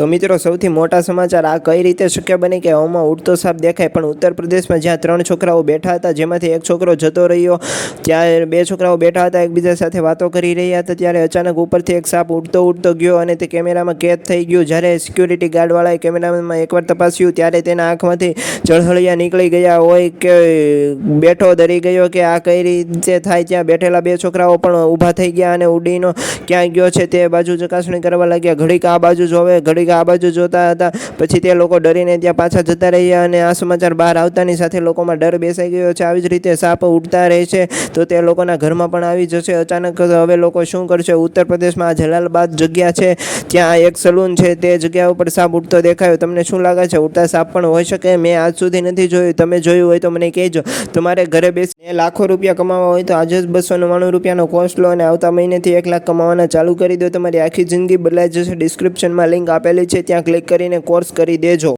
તો મિત્રો, સૌથી મોટા સમાચાર આ કઈ રીતે શક્ય બને કે હવામાં ઉડતો સાપ દેખાય? પણ ઉત્તર પ્રદેશમાં જ્યાં ત્રણ છોકરાઓ બેઠા હતા, જેમાંથી એક છોકરો જતો રહ્યો, ત્યાં બે છોકરાઓ બેઠા હતા, એકબીજા સાથે વાતો કરી રહ્યા હતા, ત્યારે અચાનક ઉપરથી એક સાપ ઉડતો ઉડતો ગયો અને તે કેમેરામાં કેદ થઈ ગયો. જ્યારે સિક્યુરિટી ગાર્ડવાળાએ કેમેરામાં એકવાર તપાસ્યું, ત્યારે તેના આંખમાંથી જળહળિયા નીકળી ગયા હોય કે બેઠો ડરી ગયો કે આ કઈ રીતે થાય? ત્યાં બેઠેલા બે છોકરાઓ પણ ઊભા થઈ ગયા અને ઉડીનો ક્યાં ગયો છે તે બાજુ ચકાસણી કરવા લાગ્યા. ઘડીક આ બાજુ જોવે, ઘડીક આ બાજુ જોતા હતા. પછી તે લોકો ડરીને ત્યાં પાછા જતા રહ્યા અને આ સમાચાર બહાર આવતાની સાથે લોકોમાં ડર બેસાઈ ગયો છે. આવી જ રીતે સાપ ઉડતા રહે છે. તો તે લોકોના ઘરમાં પણ આવી જશે. અચાનક હવે લોકો શું કરશે? ઉત્તર પ્રદેશમાં આ જલાલબાદ જગ્યા છે. ત્યાં એક સલૂન છે. તે જગ્યા ઉપર સાપ ઉડતો દેખાયો. તમને શું લાગે છે? ઉડતા સાપ પણ હોઈ શકે? મેં આજ સુધી નથી જોયું. તમે જોયું હોય તો મને કહેજો. તમારે ઘરે બેસી લાખો રૂપિયા કમાવા હોય તો આજે જ બસો નવ્વાણું રૂપિયાનો કોર્સ લો અને આવતા મહિનેથી એક લાખ કમાવાના ચાલુ કરી દો. તમારી આખી જિંદગી બદલાઈ જશે. ડિસ્ક્રિપ્શનમાં લિંક આપેલી છે ત્યાં ક્લિક કરીને કોર્સ કરી દેજો.